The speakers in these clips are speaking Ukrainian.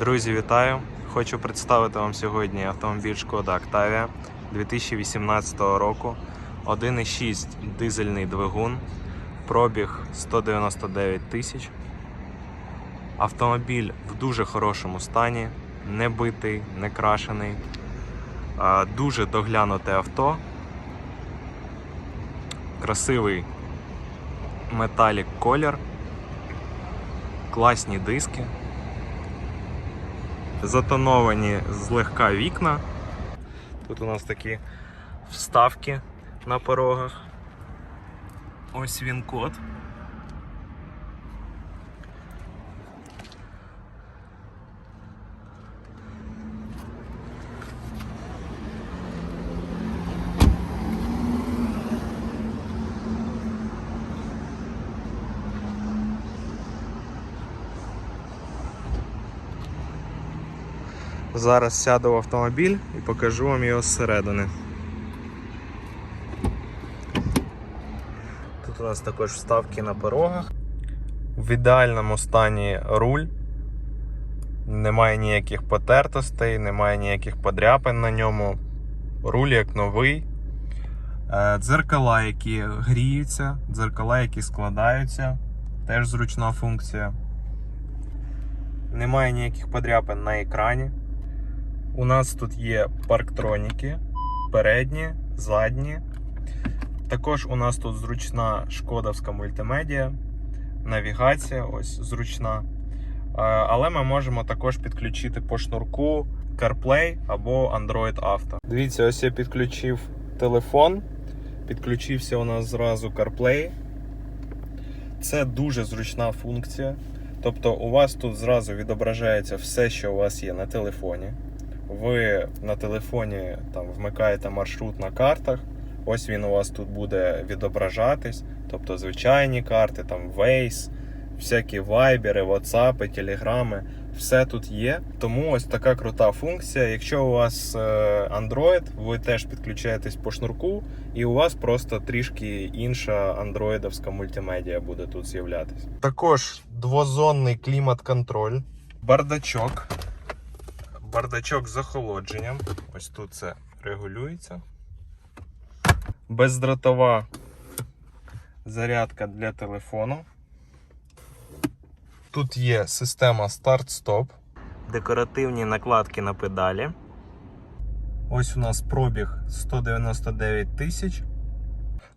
Друзі, вітаю! Хочу представити вам сьогодні автомобіль Шкода Octavia 2018 року. 1,6 дизельний двигун, пробіг 199 тисяч. Автомобіль в дуже хорошому стані, не битий, не крашений. Дуже доглянуте авто. Красивий металік колір, класні диски затоновані злегка вікна. Тут у нас такі вставки на порогах. Ось він код. Зараз сяду в автомобіль і покажу вам його зсередини. Тут у нас також вставки на порогах. В ідеальному стані руль. Немає ніяких потертостей, немає ніяких подряпин на ньому. Руль як новий. Е, Дзеркала, які гріються, дзеркала, які складаються. Теж зручна функція. Немає ніяких подряпин на екрані. У нас тут є парктроніки, передні, задні. Також у нас тут зручна шкодовська мультимедіа, навігація ось зручна. Але ми можемо також підключити по шнурку CarPlay або Android Auto. Дивіться, ось я підключив телефон. Підключився у нас зразу CarPlay. Це дуже зручна функція. Тобто у вас тут зразу відображається все, що у вас є на телефоні ви на телефоні там вмикаєте маршрут на картах. Ось він у вас тут буде відображатись. Тобто звичайні карти, там Waze, всякі вайбери, ватсапи, телеграми, все тут є. Тому ось така крута функція. Якщо у вас е, Android, ви теж підключаєтесь по шнурку, і у вас просто трішки інша андроїдовська мультимедіа буде тут з'являтися. Також двозонний клімат-контроль, бардачок бардачок з охолодженням. Ось тут це регулюється. Бездротова зарядка для телефону. Тут є система старт-стоп. Декоративні накладки на педалі. Ось у нас пробіг 199 тисяч.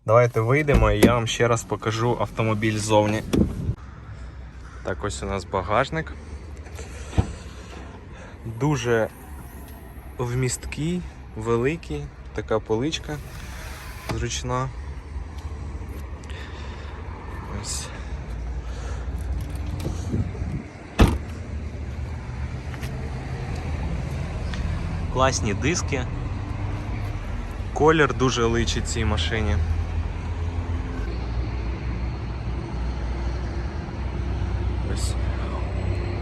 Давайте вийдемо і я вам ще раз покажу автомобіль ззовні. Так, ось у нас багажник дуже вмісткий, великий, така поличка зручна. Ось. Класні диски. Колір дуже личить цій машині. Ось.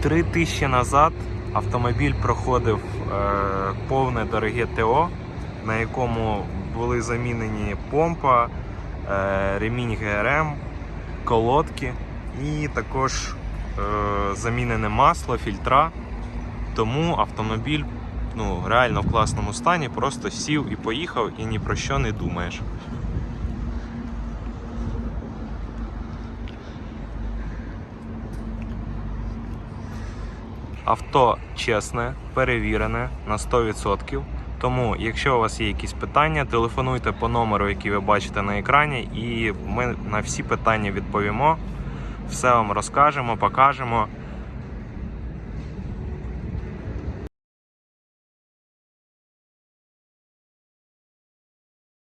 Три тисячі назад автомобіль проходив е, повне дороге ТО, на якому були замінені помпа, е, ремінь ГРМ, колодки і також е, замінене масло, фільтра. Тому автомобіль ну, реально в класному стані, просто сів і поїхав і ні про що не думаєш. Авто чесне, перевірене на 100%. Тому, якщо у вас є якісь питання, телефонуйте по номеру, який ви бачите на екрані, і ми на всі питання відповімо. Все вам розкажемо, покажемо.